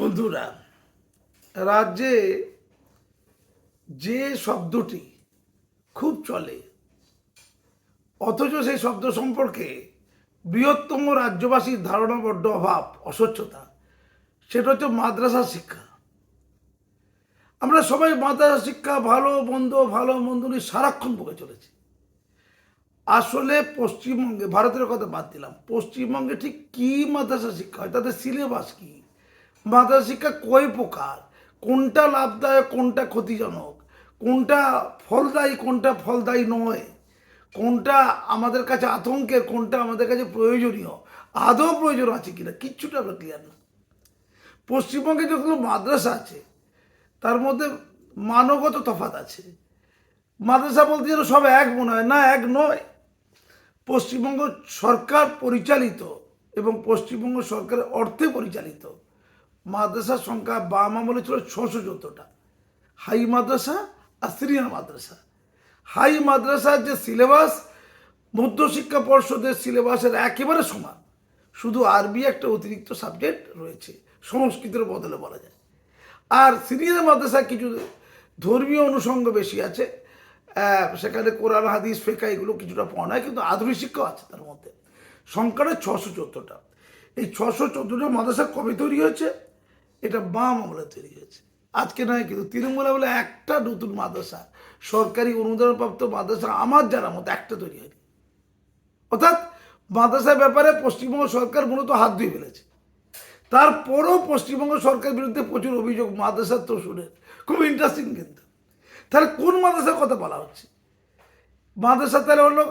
বন্ধুরা, রাজ্যে যে শব্দটি খুব চলে, অথচ সেই শব্দ সম্পর্কে বৃহত্তম রাজ্যবাসীর ধারণা বড্ড অভাব, অস্বচ্ছতা, সেটা হচ্ছে মাদ্রাসা শিক্ষা। আমরা সবাই মাদ্রাসা শিক্ষা ভালো, মন্দ ভালো, মন্দ নিয়ে সারাক্ষণ বকে চলেছি। আসলে পশ্চিমবঙ্গে, ভারতের কথা বাদ দিলাম, পশ্চিমবঙ্গে ঠিক কি মাদ্রাসা শিক্ষা হয় তাদের সিলেবাস কি? মাদ্রাসা শিক্ষা কয় প্রকার? কোনটা লাভদায়ক, কোনটা ক্ষতিজনক? কোনটা ফলদায়ী কোনটা ফলদায়ী নয়? কোনটা আমাদের কাছে আতঙ্কের, কোনটা আমাদের কাছে প্রয়োজনীয়? আদৌ প্রয়োজন আছে কিনা? কিচ্ছুটা আমরা ক্লিয়ার না। পশ্চিমবঙ্গে যতগুলো মাদ্রাসা আছে, তার মধ্যে মানগত তফাত আছে। মাদ্রাসা বলতে যেন সব এক মনে হয়, না এক নয়। পশ্চিমবঙ্গ সরকার পরিচালিত এবং পশ্চিমবঙ্গ সরকারের অর্থে পরিচালিত। মাদ্রাসার সংখ্যা বাম আমলে ছিল ছশো চোদ্দোটা। হাই মাদ্রাসা আর সিনিয়র মাদ্রাসা। হাই মাদ্রাসার যে সিলেবাস, মধ্যশিক্ষা পর্ষদের সিলেবাসের একেবারে সমান। শুধু আরবি একটা অতিরিক্ত সাবজেক্ট রয়েছে, সংস্কৃতের বদলে বলা যায়। আর সিনিয়র মাদ্রাসায় কিছু ধর্মীয় অনুষঙ্গ বেশি আছে। সেখানে কোরআন, হাদিস ফেকা এগুলো কিছুটা পড়া হয়, কিন্তু আধুনিক শিক্ষাও আছে তার মধ্যে। সংখ্যাটা ছশো চোদ্দোটা। এই ছশো চোদ্দোটা মাদ্রাসা কবে তৈরি হয়েছে? এটা বাম আমলে তৈরি হয়েছে। আজকে নয়, কিন্তু তৃণমূল আমলে একটা নতুন মাদ্রাসা, সরকারি অনুদানপ্রাপ্ত মাদ্রাসা আমার জানার মতো একটা তৈরি হয়নি। অর্থাৎ মাদ্রাসার ব্যাপারে পশ্চিমবঙ্গ সরকার মূলত হাত ধুয়ে ফেলেছে। তারপরেও পশ্চিমবঙ্গ সরকার বিরুদ্ধে প্রচুর অভিযোগ মাদ্রাসার তো শুনে খুব ইন্টারেস্টিং কিন্তু। তাহলে কোন মাদ্রাসার কথা বলা হচ্ছে? মাদ্রাসা তাহলে হলো,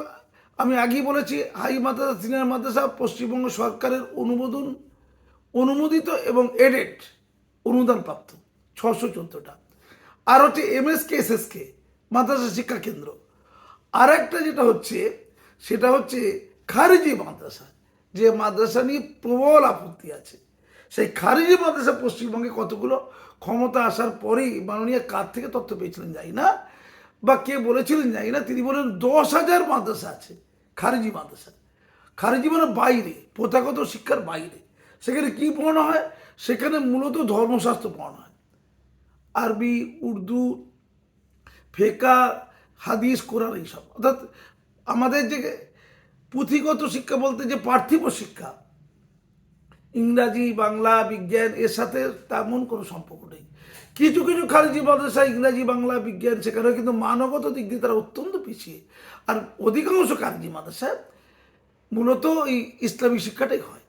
আমি আগেই বলেছি, হাই মাদ্রাসা, সিনিয়র মাদ্রাসা পশ্চিমবঙ্গ সরকারের অনুমোদন, অনুমোদিত এবং এডেড অনুদানপ্রাপ্ত ছশো চোদ্দোটা। আর হচ্ছে এমএসকে এসএসকে, মাদ্রাসা শিক্ষা কেন্দ্র। আর একটা যেটা হচ্ছে, সেটা হচ্ছে খারিজি মাদ্রাসা, যে মাদ্রাসা নিয়ে প্রবল আপত্তি আছে। সেই খারিজি মাদ্রাসা পশ্চিমবঙ্গে কতগুলো? ক্ষমতা আসার পরেই মাননীয় কার থেকে তথ্য পেয়েছিলেন যাই না, বা কে বলেছিলেন যাই না, তিনি বলেন দশ হাজার মাদ্রাসা আছে, খারিজি মাদ্রাসা। খারিজি মানে বাইরে, প্রথাগত শিক্ষার বাইরে। সেখানে কি পড়ানো হয়? সেখানে মূলত ধর্মশাস্ত্র পড়ানো হয় আরবি, উর্দু, ফেকা, হাদিস, কোরআন এইসব। অর্থাৎ আমাদের যে পুঁথিগত শিক্ষা বলতে যে পার্থিব শিক্ষা, ইংরাজি, বাংলা, বিজ্ঞান, এর সাথে তেমন কোনো সম্পর্ক নেই। কিছু কিছু খারিজি মাদ্রাসা ইংরাজি, বাংলা, বিজ্ঞান, সেখানে কিন্তু মানবগত দিক দিয়ে তারা অত্যন্ত পিছিয়ে। আর অধিকাংশ খারিজি মাদ্রাসায় মূলত এই ইসলামী শিক্ষাটাই হয়।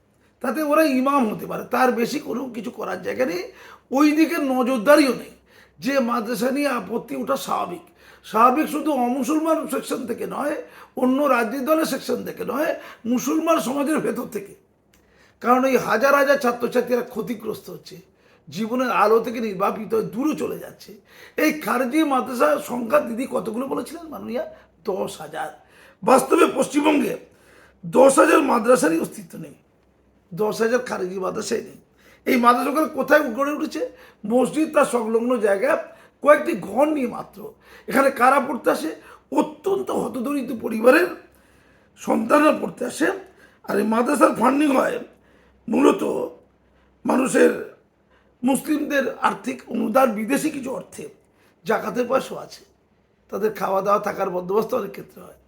তাতে ওরা ইমাম হতে পারে। তার বেশি কোনো কিছু করার জায়গা নেই। ওই দিকে নজরদারিও নেই। যে মাদ্রাসা নিয়ে আপত্তি ওঠা স্বাভাবিক। স্বাভাবিক শুধু অমুসলমান সেকশন থেকে নয়, অন্য রাজনীতি দলের সেকশন থেকে নয়, মুসলমান সমাজের ভেতর থেকে। কারণ এই হাজার হাজার ছাত্রছাত্রীরা ক্ষতিগ্রস্ত হচ্ছে। জীবনের আলো থেকে নির্বাপিত হয়ে দূরে চলে যাচ্ছে। এই খারজি মাদ্রাসার সংখ্যা দিদি কতগুলো বলেছিলেন মাননীয়া? দশ হাজার। বাস্তবে পশ্চিমবঙ্গে দশ হাজার মাদ্রাসারই অস্তিত্ব নেই। দশ হাজার খারেজি মাদ্রাসাই নেই। এই মাদ্রাসাগুলো কোথায় গড়ে উঠেছে? মসজিদ তার সংলগ্ন জায়গায় কয়েকটি ঘর নিয়ে মাত্র। এখানে কারা পড়তে আসে? অত্যন্ত হতদরিদ্র পরিবারের সন্তানরা পড়তে আসে। আর এই মাদ্রাসার ফান্ডিং হয় মূলত মানুষের মুসলিমদের আর্থিক অনুদান, বিদেশি কিছু অর্থে। জাকাতের পয়সা আছে। তাদের খাওয়া দাওয়া, থাকার বন্দোবস্ত অনেক ক্ষেত্রে হয়।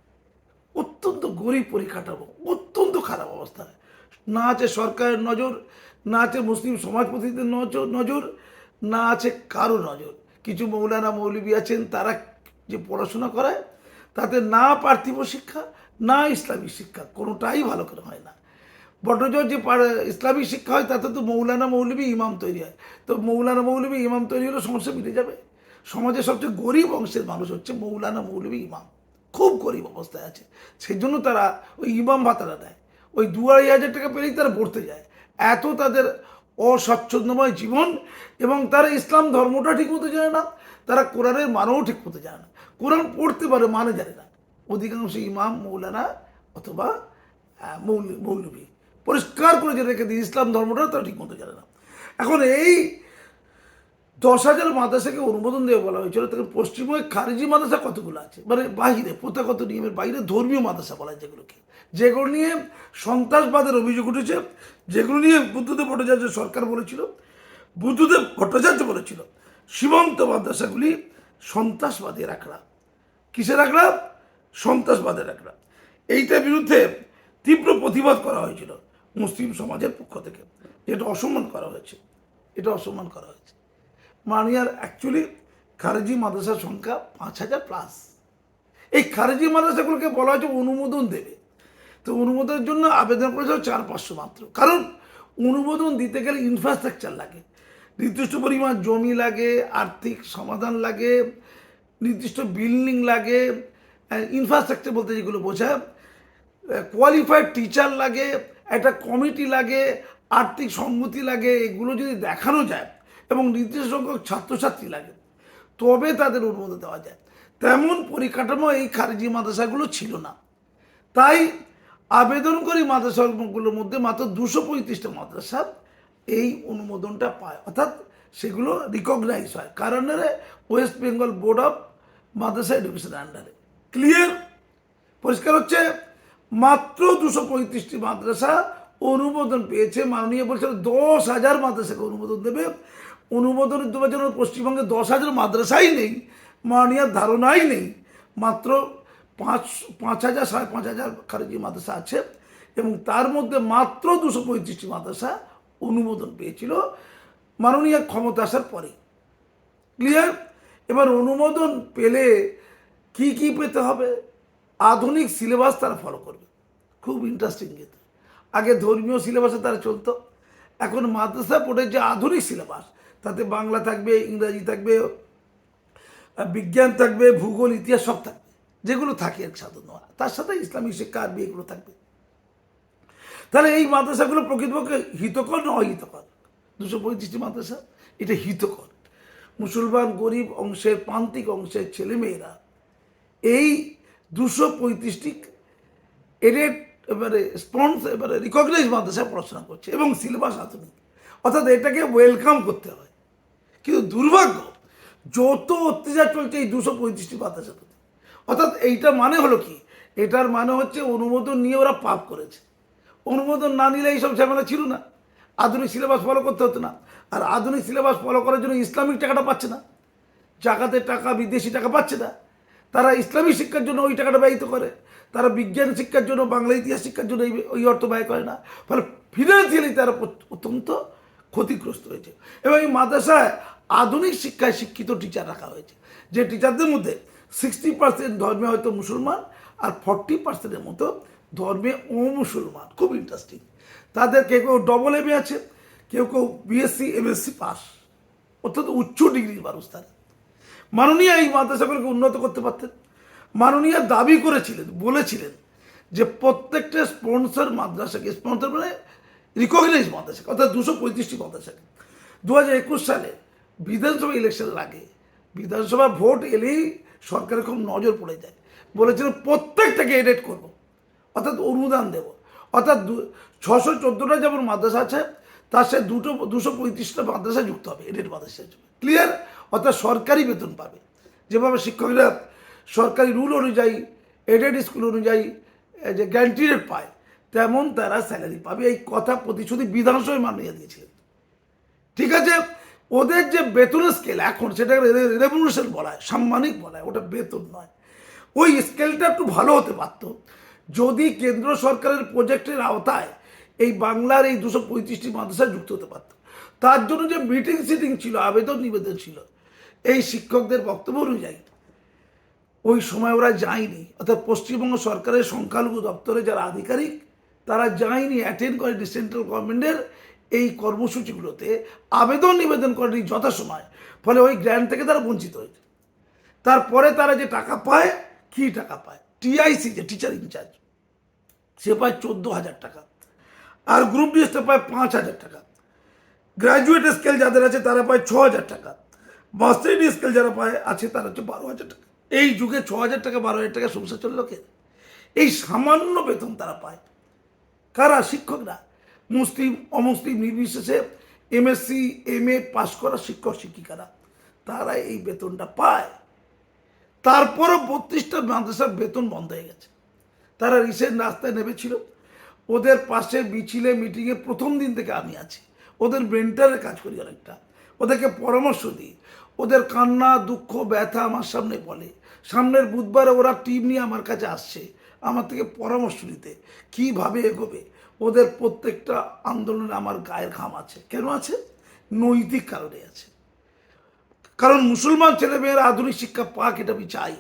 অত্যন্ত গরিব পরিকাঠামো, অত্যন্ত খারাপ অবস্থা। না আছে সরকারের নজর, না আছে মুসলিম সমাজ প্রতিনিধিদের নজর নজর, না আছে কারও নজর। কিছু মৌলানা মৌলবী আছেন, তারা যে পড়াশোনা করায়, তাতে না পার্থিব শিক্ষা, না ইসলামিক শিক্ষা, কোনোটাই ভালো করে হয় না। বটজ যে ইসলামিক শিক্ষা হয়, তাতে তো মৌলানা মৌলবী ইমাম তৈরি হয়। তো মৌলানা মৌলবী ইমাম তৈরি হলে সমস্যা মিটে যাবে। সমাজের সবচেয়ে গরিব অংশের মানুষ হচ্ছে মৌলানা মৌলবী ইমাম। খুব গরিব অবস্থায় আছে। সেই জন্য তারা ওই ইমাম ভাতাটা দেয়। ওই দু আড়াই হাজার টাকা পেলেই তারা পড়তে যায়। এত তাদের অস্বচ্ছন্দময় জীবন এবং তারা ইসলাম ধর্মটা ঠিক মতো জানে না তারা কোরআনের মানও ঠিক মতো জানে না। কোরআন পড়তে পারে মানে জানে না। অধিকাংশ ইমাম মৌলানা অথবা আহ, মৌল- মৌলবী পরিষ্কার করে যে রেখে দিই ইসলাম ধর্মটা তারা ঠিক মতো জানে না। এখন এই দশ হাজার মাদ্রাসাকে অনুমোদন দেওয়া বলা হয়েছিল তখন পশ্চিমবঙ্গে খারিজি মাদ্রাসা কতগুলো আছে? মানে বাহিরে, প্রথাগত নিয়মের বাইরে ধর্মীয় মাদ্রাসা বলা হয় যেগুলোকে। যেগুলো নিয়ে সন্ত্রাসবাদের অভিযোগ উঠেছে, যেগুলো নিয়ে বুদ্ধদেব ভট্টাচার্য সরকার বলেছিল, বুদ্ধদেব ভট্টাচার্য বলেছিল, সীমান্ত মাদ্রাসাগুলি সন্ত্রাসবাদী রাখরা কিসের রাখরা সন্ত্রাসবাদের রাখরা এইটার বিরুদ্ধে তীব্র প্রতিবাদ করা হয়েছিল মুসলিম সমাজের পক্ষ থেকে। যেটা অসম্মান করা হয়েছে। এটা অসম্মান করা হয়েছে। মানিয়ার অ্যাকচুয়ালি খারেজি মাদ্রাসার সংখ্যা পাঁচ হাজার প্লাস এই খারেজি মাদ্রাসাগুলোকে বলা হয়েছে অনুমোদন দেবে। তো অনুমোদনের জন্য আবেদন করেছিল চার পাঁচশো মাত্র। কারণ অনুমোদন দিতে গেলে ইনফ্রাস্ট্রাকচার লাগে। নির্দিষ্ট পরিমাণ জমি লাগে, আর্থিক সমাধান লাগে, নির্দিষ্ট বিল্ডিং লাগে ইনফ্রাস্ট্রাকচার বলতে যেগুলো বোঝায়। কোয়ালিফাইড টিচার লাগে, একটা কমিটি লাগে, আর্থিক সম্মতি লাগে, এগুলো যদি দেখানো যায় এবং নির্দিষ্ট সংখ্যক ছাত্রছাত্রী লাগে। তবে তাদের অনুমোদন দেওয়া যায়। তেমন পরিকাঠামো এই খারিজি মাদ্রাসাগুলো ছিল না। তাই আবেদনকারী মাদ্রাসাগুলোর মধ্যে মাত্র দুশো পঁয়ত্রিশটা মাদ্রাসা এই অনুমোদনটা পায়। অর্থাৎ সেগুলো রিকগনাইজ হয়। কারণ West Bengal Board of Madrasah Education আন্ডারে ক্লিয়ার পরিষ্কার হচ্ছে, মাত্র দুশো পঁয়ত্রিশটি মাদ্রাসা অনুমোদন পেয়েছে। মাননীয় বলছিল দশ হাজার মাদ্রাসাকে অনুমোদন দেবে। অনুমোদন দেওয়ার জন্য পশ্চিমবঙ্গে দশ হাজার মাদ্রাসাই নেই মাননীয় ধারণাই নেই, মাত্র পাঁচ পাঁচ হাজার, সাড়ে পাঁচ হাজার খারেজি মাদ্রাসা আছে এবং তার মধ্যে মাত্র দুশো পঁয়ত্রিশটি মাদ্রাসা অনুমোদন পেয়েছিল মাননীয় ক্ষমতা আসার পরে। ক্লিয়ার এবার অনুমোদন পেলে কি কি পেতে হবে? আধুনিক সিলেবাস তারা ফলো করবে। খুব ইন্টারেস্টিং কিন্তু। আগে ধর্মীয় সিলেবাসে তারা চলতো। এখন মাদ্রাসা বোর্ডের যে আধুনিক সিলেবাস তাতে বাংলা থাকবে, ইংরাজি থাকবে বিজ্ঞান থাকবে, ভূগোল, ইতিহাস সব থাকবে। যেগুলো থাকে এক সাধারণ তার সাথে ইসলামিক শিক্ষা, আরবি, এগুলো থাকবে। তাহলে এই মাদ্রাসাগুলো প্রকৃতপক্ষে হিতকর না অহিতকর? দুশো পঁয়ত্রিশটি মাদ্রাসা, এটা হিতকর। মুসলমান, গরিব অংশের, প্রান্তিক অংশের ছেলেমেয়েরা এই দুশো পঁয়ত্রিশটি এডেড, এবারে স্পন্স, এবারে রিকগনাইজ মাদ্রাসায় পড়াশোনা করছে এবং সিলেবাস আধুনিক। অর্থাৎ এটাকে ওয়েলকাম করতে হয়। কিন্তু দুর্ভাগ্য, যত অত্যাচার চলছে এই দুশো পঁয়ত্রিশটি প্রতি। অর্থাৎ এইটা মানে হলো কি? এটার মানে হচ্ছে অনুমোদন নিয়ে ওরা পাপ করেছে। অনুমোদন না নিলে এইসব ঝামেলা ছিল না। আধুনিক সিলেবাস ফলো করতে হতো না। আর আধুনিক সিলেবাস ফলো করার জন্য ইসলামিক টাকাটা পাচ্ছে না। জাকাতের টাকা, বিদেশি টাকা পাচ্ছে না। তারা ইসলামী শিক্ষার জন্য ওই টাকাটা ব্যয়িত করে। তারা বিজ্ঞান শিক্ষার জন্য, বাংলা ইতিহাস শিক্ষার জন্য ওই অর্থ ব্যয় করে না। ফলে ফিনান্সিয়ালি তারা অত্যন্ত ক্ষতিগ্রস্ত হয়েছে। এবং এই মাদ্রাসায় আধুনিক শিক্ষায় শিক্ষিত টিচার রাখা হয়েছে। যে টিচারদের মধ্যে সিক্সটি পার্সেন্ট ধর্মে হয়তো মুসলমান আর ফর্টি পার্সেন্টের মতো ধর্মে ও মুসলমান খুব ইন্টারেস্টিং তাদের কেউ কেউ ডবল এম আছে, কেউ কেউ বিএসসি এমএসসি পাস অত্যন্ত উচ্চ ডিগ্রির মানুষ তারা। মাননীয় এই মাদ্রাসাগুলোকে উন্নত করতে পারতেন। মাননীয় দাবি করেছিলেন, বলেছিলেন যে প্রত্যেকটা স্পন্সর মাদ্রাসাকে স্পন্সর মানে রিকগনাইজ মাদ্রাসাকে অর্থাৎ দুশো পঁয়ত্রিশটি মাদ্রাসাকে দু হাজার একুশ সালে বিধানসভা ইলেকশনের আগে বিধানসভা ভোট এলেই সরকারের খুব নজর পড়ে যায়। বলেছিলেন প্রত্যেকটাকে এডেট করব, অর্থাৎ অনুদান দেব। অর্থাৎ ছশো চোদ্দোটা যেমন মাদ্রাসা আছে, তার সাথে দুটো, দুশো পঁয়ত্রিশটা মাদ্রাসা যুক্ত হবে, এডেট মাদ্রাসা হিসেবে ক্লিয়ার অর্থাৎ সরকারি বেতন পাবে। যেভাবে শিক্ষকরা সরকারি রুল অনুযায়ী, এডেড স্কুল অনুযায়ী যে গ্যারান্টি রেট পায় তেমন তারা স্যালারি পাবে। এই কথা প্রতিশ্রুতি বিধানসভায় মানিয়ে দিয়েছিলেন ঠিক আছে? ওদের যে বেতনের স্কেল এখন সেটা রেভলিউশন বলা হয় সাম্মানিক বলা হয় ওটা বেতন নয়। ওই স্কেলটা একটু ভালো হতে পারত। যদি কেন্দ্র সরকারের প্রজেক্টের আওতায় এই বাংলার এই দুশো পঁয়ত্রিশটি মাদ্রাসায় যুক্ত হতে পারত। তার জন্য যে মিটিং সিটিং ছিল, আবেদন নিবেদন ছিল, এই শিক্ষকদের বক্তব্য অনুযায়ী, ওই সময় ওরা যায়নি। অর্থাৎ পশ্চিমবঙ্গ সরকারের সংখ্যালঘু দপ্তরে যারা আধিকারিক তারা যায়নি অ্যাটেন্ড করেনি সেন্ট্রাল গভর্নমেন্টের এই কর্মসূচিগুলোতে। আবেদন নিবেদন করেনি যথাসময়। ফলে ওই গ্র্যান্ড থেকে তারা বঞ্চিত হয়েছে। তারপরে তারা যে টাকা পায়, কী টাকা পায়? টিআইসি যে টিচার ইনচার্জ সে পায় চোদ্দ হাজার টাকা। আর গ্রুপ ডিএসটা পায় পাঁচ হাজার টাকা। গ্র্যাজুয়েট স্কেল যাদের আছে, তারা পায় ছ হাজার টাকা। মাস্টার স্কেল যারা পায়, আছে তারা হচ্ছে বারো হাজার টাকা। এই যুগে ছ হাজার টাকা, বারো হাজার টাকা সংসার চলল কে এই সামান্য বেতন তারা পায়। কারা শিক্ষকরা? মুসলিম, অমুসলিম নির্বিশেষে এমএসসি এম এ পাস করা শিক্ষক, শিক্ষিকারা। তারা এই বেতনটা পায়। তারপরও বত্রিশটা মাদ্রাসার বেতন বন্ধ হয়ে গেছে। তারা রিসেন্ট রাস্তায় নেমেছিল। ওদের পাশে মিছিলে মিটিংয়ে প্রথম দিন থেকে আমি আছি। ওদের মেন্টারে কাজ করি অনেকটা। ওদেরকে পরামর্শ দিই। ওদের কান্না, দুঃখ, ব্যথা আমার সামনে বলে। সামনের বুধবারে ওরা টিম নিয়ে আমার কাছে আসছে, আমার থেকে পরামর্শ নিতে। কীভাবে এগোবে? ওদের প্রত্যেকটা আন্দোলনে আমার গায়ের ঘাম আছে। কেন আছে? নৈতিক কারণে আছে। কারণ মুসলমান ছেলেমেয়েরা আধুনিক শিক্ষা পাক, এটা আমি চাই।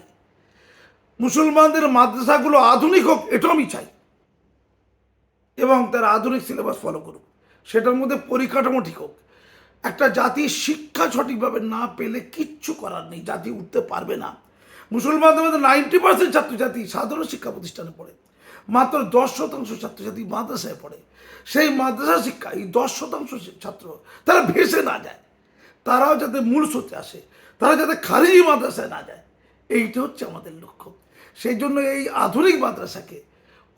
মুসলমানদের মাদ্রাসাগুলো আধুনিক হোক, এটাও আমি চাই। এবং তার আধুনিক সিলেবাস ফলো করুক। সেটার মধ্যে পরিকাঠামো ঠিক হোক। একটা জাতির শিক্ষা সঠিকভাবে না পেলে কিচ্ছু করার নেই। জাতি উঠতে পারবে না। মুসলমানদের মধ্যে নাইনটি পার্সেন্ট ছাত্রছাত্রী সাধারণ শিক্ষা প্রতিষ্ঠানে পড়ে। মাত্র দশ শতাংশ ছাত্রছাত্রী মাদ্রাসায় পড়ে। সেই মাদ্রাসা শিক্ষা এই দশ শতাংশ ছাত্র তারা ভেসে না যায়। তারাও যাতে মূল স্রোতে আসে, তারা যাতে খারিজি মাদ্রাসায় না যায়, এইটা হচ্ছে আমাদের লক্ষ্য। সেই জন্য এই আধুনিক মাদ্রাসাকে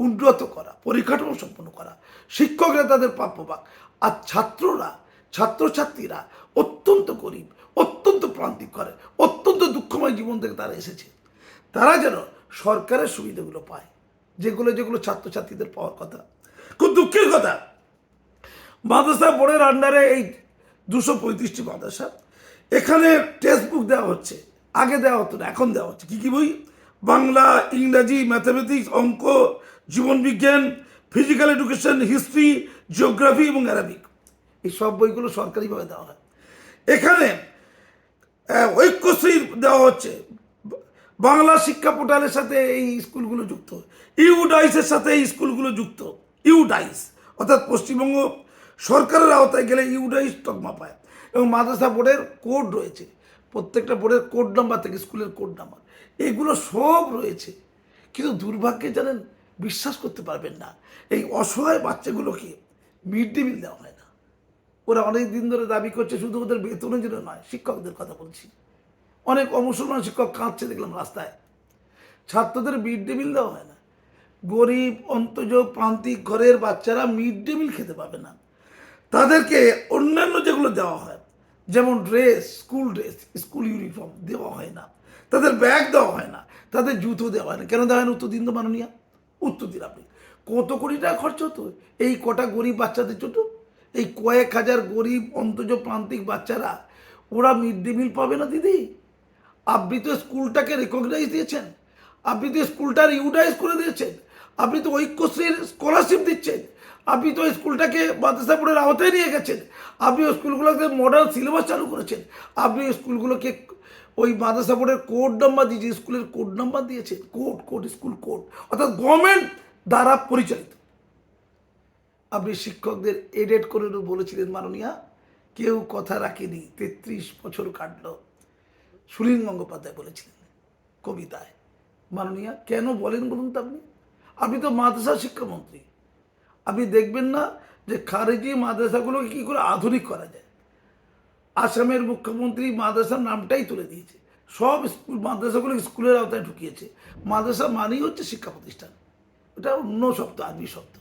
উন্নত করা, পরিকাঠামো সম্পন্ন করা শিক্ষকরা তাদের প্রাপ্য পাক আর ছাত্ররা, ছাত্রছাত্রীরা অত্যন্ত গরিব, অত্যন্ত প্রান্তিক করে অত্যন্ত দুঃখময় জীবন থেকে তারা এসেছে। তারা যেন সরকারের সুবিধাগুলো পায়, যেগুলো যেগুলো ছাত্রছাত্রীদের পাওয়ার কথা। খুব দুঃখের কথা, মাদ্রাসা বোর্ডের আন্ডারে এই দুশো পঁয়ত্রিশটি মাদ্রাসা, এখানে টেক্সট বুক দেওয়া হচ্ছে, আগে দেওয়া হতো না, এখন দেওয়া হচ্ছে। কী কী বই? বাংলা, ইংরাজি ম্যাথামেটিক্স অঙ্ক জীবনবিজ্ঞান ফিজিক্যাল এডুকেশন হিস্ট্রি জিওগ্রাফি এবং অ্যারাবিক এই সব বইগুলো সরকারিভাবে দেওয়া হয়। এখানে ঐক্যশ্রী দেওয়া হচ্ছে। বাংলা শিক্ষা পোর্টালের সাথে এই স্কুলগুলো যুক্ত। ইউডাইসের সাথে এই স্কুলগুলো যুক্ত। ইউডাইস, অর্থাৎ পশ্চিমবঙ্গ সরকারের আওতায় গেলে ইউডাইস তকমা পায় এবং মাদ্রাসা বোর্ডের কোড রয়েছে। প্রত্যেকটা বোর্ডের কোড নাম্বার থেকে স্কুলের কোড নাম্বার। এগুলো সব রয়েছে। কিন্তু দুর্ভাগ্যে জানেন, বিশ্বাস করতে পারবেন না। এই অসহায় বাচ্চাগুলোকে মিড ডে মিল দেওয়া হয়। ওরা অনেক দিন ধরে দাবি করছে শুধু ওদের বেতনের জন্য নয়, শিক্ষকদের কথা বলছি। অনেক অমুসলমান শিক্ষক কাঁদছে দেখলাম রাস্তায়। ছাত্রদের মিড ডে মিল দেওয়া হয় না। গরিব অন্তজ প্রান্তিক ঘরের বাচ্চারা মিড ডে মিল খেতে পাবে না। তাদেরকে অন্যান্য যেগুলো দেওয়া হয়, যেমন dress, school dress, school uniform দেওয়া হয় না। তাদের ব্যাগ দেওয়া হয় না, তাদের জুতো দেওয়া হয় না। কেন দেওয়া হয় না? উত্তর দিন তো মাননীয়া। উত্তর দিন আপনি কত কোটি টাকা খরচ হতো? এই কটা গরিব বাচ্চাদের জন্য এই কয়েক হাজার গরিব অন্তজ প্রান্তিক বাচ্চারা, ওরা মিড ডে মিল পাবে না দিদি? আপনি তো স্কুলটাকে রেকগনাইজ দিয়েছেন। আপনি তো স্কুলটার ইউটাইজ করে দিয়েছেন। আপনি তো ঐক্যশ্রীর স্কলারশিপ দিচ্ছেন। আপনি তো স্কুলটাকে মাদ্রাসা বোর্ডের আওতায় নিয়ে গেছেন। আপনি ওই স্কুলগুলোকে মডার্ন সিলেবাস চালু করেছেন। আপনি স্কুলগুলোকে ওই মাদ্রাসা বোর্ডের কোড নাম্বার দিয়েছে স্কুলের কোড নাম্বার দিয়েছেন কোড কোড স্কুল কোড অর্থাৎ গভর্নমেন্ট দ্বারা পরিচালিত। আপনি শিক্ষকদের এডেট করে বলেছিলেন মাননীয়া, কেউ কথা রাখেনি, তেত্রিশ বছর কাটল। সুনীল গঙ্গোপাধ্যায় বলেছিলেন কবিতায়। মাননীয়া, কেন বলেন বলুন তো আপনি? আপনি তো মাদ্রাসা শিক্ষামন্ত্রী। আপনি দেখবেন না যে খারেজি মাদ্রাসাগুলোকে কী করে আধুনিক করা যায়? আসামের মুখ্যমন্ত্রী মাদ্রাসার নামটাই তুলে দিয়েছে। সব স্কুল, মাদ্রাসাগুলো স্কুলের আওতায় ঢুকিয়েছে। মাদ্রাসা মানেই হচ্ছে শিক্ষা প্রতিষ্ঠান। এটা অন্য শব্দ, আরবি শব্দ।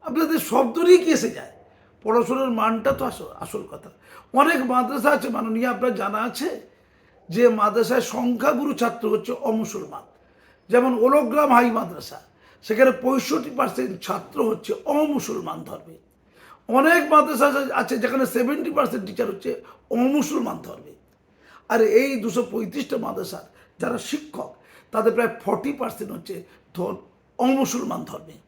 আপনাদের শব্দ নিয়ে কি এসে যায়। পড়াশোনার মানটা তো আসল আসল কথা। অনেক মাদ্রাসা আছে, মাননীয় আপনার জানা আছে, যে মাদ্রাসায় সংখ্যাগুরু ছাত্র হচ্ছে অমুসলমান। যেমন ওলোগ্রাম হাই মাদ্রাসা, সেখানে পঁয়ষট্টি পার্সেন্ট ছাত্র হচ্ছে অমুসলমান ধর্মে। অনেক মাদ্রাসা আছে যেখানে সেভেন্টি পার্সেন্ট টিচার হচ্ছে অমুসলমান ধর্মে। আর এই দুশো পঁয়ত্রিশটা মাদ্রাসার যারা শিক্ষক, তাদের প্রায় ফর্টি পার্সেন্ট হচ্ছে ধর- অমুসলমান ধর্মে।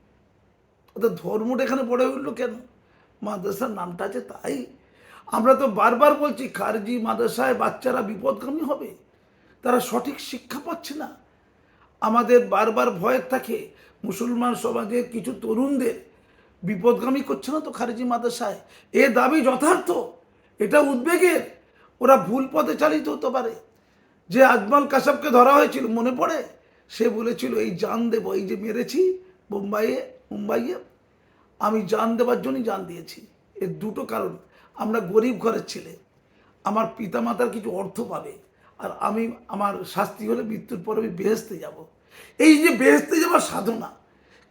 অর্থাৎ ধর্মটা এখানে পড়ে উঠল কেন? মাদ্রাসার নামটা আছে তাই। আমরা তো বারবার বলছি, খারজি মাদ্রাসায় বাচ্চারা বিপদগামী হবে। তারা সঠিক শিক্ষা পাচ্ছে না। আমাদের বারবার ভয়ের থাকে, মুসলমান সমাজের কিছু তরুণদের বিপদগামী করছে না তো খারেজি মাদ্রাসায়? এ দাবি যথার্থ? এটা উদ্বেগের? ওরা ভুল পথে চালিত হতে পারে। যে আজমাল কাসাবকে ধরা হয়েছিল, মনে পড়ে? সে বলেছিল, এই জান দেব, এই যে মেরেছি বোম্বাইয়ে মুম্বাইয়ে আমি জান দেওয়ার জন্যই জান দিয়েছি। এর দুটো কারণ। আমরা গরিব ঘরের ছেলে। আমার পিতামাতার কিছু অর্থ পাবে। আর আমি আমার শাস্তি হলে মৃত্যুর পরে আমি বেহেস্তে যাব। এই যে বেহেস্তে যাওয়ার সাধনা,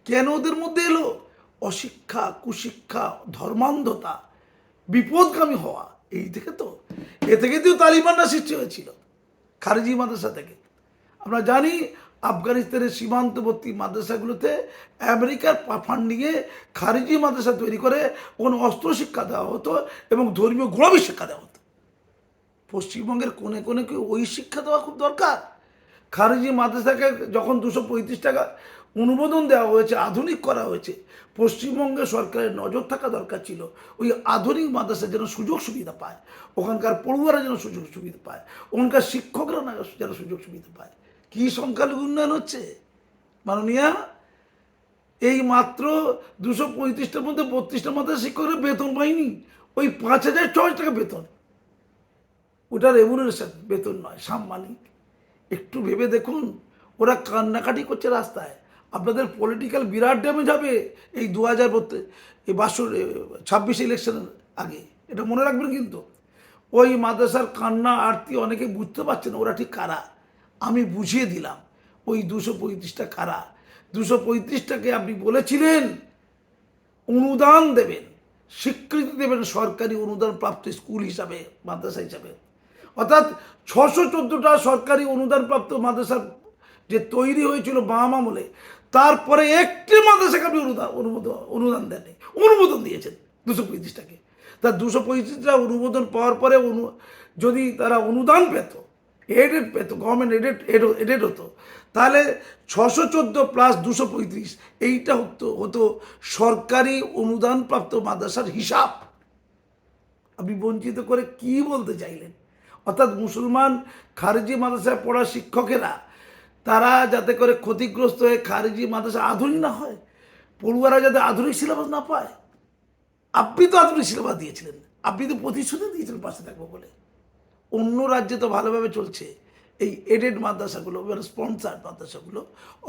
কেন ওদের মধ্যে এলো? অশিক্ষা, কুশিক্ষা, ধর্মান্ধতা, বিপদগামী হওয়া, এই থেকে তো। এ থেকে তো তালিবানরা সৃষ্টি হয়েছিল, খারেজি মাদ্রাসা থেকে। আমরা জানি আফগানিস্তানের সীমান্তবর্তী মাদ্রাসাগুলোতে আমেরিকার ফান্ডিংয়ে খারিজি মাদ্রাসা তৈরি করে ওখানে অস্ত্র শিক্ষা দেওয়া হতো এবং ধর্মীয় গোড়াবি শিক্ষা দেওয়া হতো। পশ্চিমবঙ্গের কোণে কোণে কি ওই শিক্ষা দেওয়া খুব দরকার? খারিজি মাদ্রাসাকে যখন দুশো পঁয়ত্রিশ টাকা অনুমোদন দেওয়া হয়েছে, আধুনিক করা হয়েছে, পশ্চিমবঙ্গে সরকারের নজর থাকা দরকার ছিল। ওই আধুনিক মাদ্রাসা যেন সুযোগ সুবিধা পায়, ওখানকার পড়ুয়ারা যেন সুযোগ সুবিধা পায়, ওখানকার শিক্ষকরা যেন সুযোগ সুবিধা পায়। কী সংখ্যালঘু উন্নয়ন হচ্ছে? মাননীয়া, এই মাত্র দুশো পঁয়ত্রিশটার মধ্যে বত্রিশটার মধ্যে শিক্ষকরা বেতন পায়নি ওই পাঁচ হাজার ছয় টাকা বেতন। ওটা রেমুনারেশন বেতন নয়, সাম্মানিক। একটু ভেবে দেখুন, ওরা কান্নাকাটি করছে রাস্তায়। আপনাদের পলিটিক্যাল বিরাট ড্যামেজ হবে এই দু হাজার এই বাসর ছাব্বিশ ইলেকশনের আগে। এটা মনে রাখবেন কিন্তু। ওই মাদ্রাসার কান্না আরতি অনেকে বুঝতে পারছে না, ওরা ঠিক কারা? আমি বুঝিয়ে দিলাম, ওই দুশো পঁয়ত্রিশটা কারা? দুশো পঁয়ত্রিশটাকে আপনি বলেছিলেন, অনুদান দেবেন, স্বীকৃতি দেবেন সরকারি অনুদান প্রাপ্ত স্কুল হিসাবে, মাদ্রাসা হিসাবে। অর্থাৎ ছশো চোদ্দোটা সরকারি অনুদান প্রাপ্ত মাদ্রাসা যে তৈরি হয়েছিল বাম আমলে, তারপরে একটি মাদ্রাসাকে আপনি অনুদান অনুমোদন অনুদান দেননি, অনুমোদন দিয়েছেন দুশো পঁয়ত্রিশটাকে। তা দুশো পঁয়ত্রিশটা অনুমোদন পাওয়ার পরে অনু, যদি তারা অনুদান পেত এডেড পেতো গভর্নমেন্ট এডেড এডেড হতো। তাহলে ছশো চোদ্দ প্লাস দুশো পঁয়ত্রিশ, এইটা হতো হতো সরকারি অনুদানপ্রাপ্ত মাদ্রাসার হিসাব। আপনি বঞ্চিত করে কি বলতে চাইলেন? অর্থাৎ মুসলমান খারিজি মাদ্রাসায় পড়া শিক্ষকেরা, তারা যাতে করে ক্ষতিগ্রস্ত হয়ে খারিজি মাদ্রাসা আধুনিক না হয়, পড়ুয়ারা যাতে আধুনিক সিলেবাস না পায়। আপনি তো আধুনিক সিলেবাস দিয়েছিলেন, আপনি তো প্রতিশ্রুতি দিয়েছিলেন পাশে থাকব বলে। অন্য রাজ্যে তো ভালোভাবে চলছে। এই এডেড মাদ্রাসাগুলো স্পন্সার্ড মাদ্রাসাগুলো,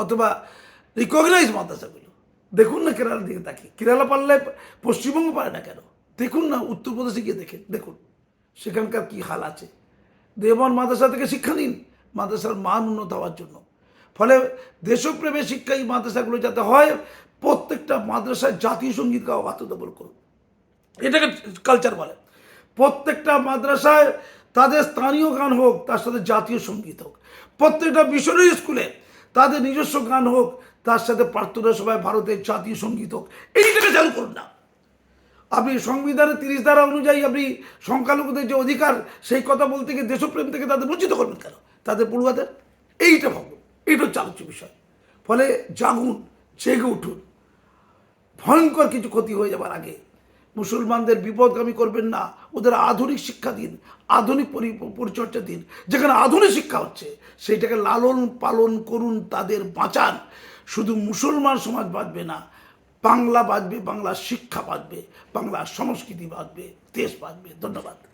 অথবা রিকগনাইজ মাদ্রাসাগুলো। দেখুন না কেরালার দিকে তাকি কেরালা পারলে পশ্চিমবঙ্গ পারে না কেন? দেখুন না, উত্তরপ্রদেশে গিয়ে দেখেন দেখুন, সেখানকার কি হাল আছে। দেবন মাদ্রাসা থেকে শিক্ষা নিন, মাদ্রাসার মান উন্নত হওয়ার জন্য। ফলে দেশপ্রেমের শিক্ষা এই মাদ্রাসাগুলো যাতে হয়, প্রত্যেকটা মাদ্রাসায় জাতীয় সংগীত গাওয়া বাধ্যতামূলক করুন। এটাকে কালচার বলে। প্রত্যেকটা মাদ্রাসায় তাদের স্থানীয় গান হোক, তার সাথে জাতীয় সংগীত হোক। প্রত্যেকটা মিশনারি স্কুলে তাদের নিজস্ব গান হোক, তার সাথে প্রার্থনা সভায় ভারতের জাতীয় সংগীত হোক। এইটাকে চালু করুন না। আপনি সংবিধানের তিরিশ ধারা অনুযায়ী আপনি সংখ্যালঘুদের যে অধিকার, সেই কথা বলতে গিয়ে দেশপ্রেম থেকে তাদের বঞ্চিত করবেন কেন? তাদের পড়ুয়াদের? এইটা ভাবুন। এইটা হচ্ছে বিষয়। ফলে জাগুন, জেগে উঠুন। ভয়ঙ্কর কিছু ক্ষতি হয়ে যাবার আগে মুসলমানদের বিপদগামী করবেন না। ওদের আধুনিক শিক্ষা দিন, আধুনিক পরি- পরিচর্যা দিন। যেখানে আধুনিক শিক্ষা হচ্ছে, সেইটাকে লালন পালন করুন, তাদের বাঁচান। শুধু মুসলমান সমাজ বাঁচবে না, বাংলা বাঁচবে বাংলা শিক্ষা বাঁচবে বাংলা সংস্কৃতি বাঁচবে, দেশ বাঁচবে। ধন্যবাদ।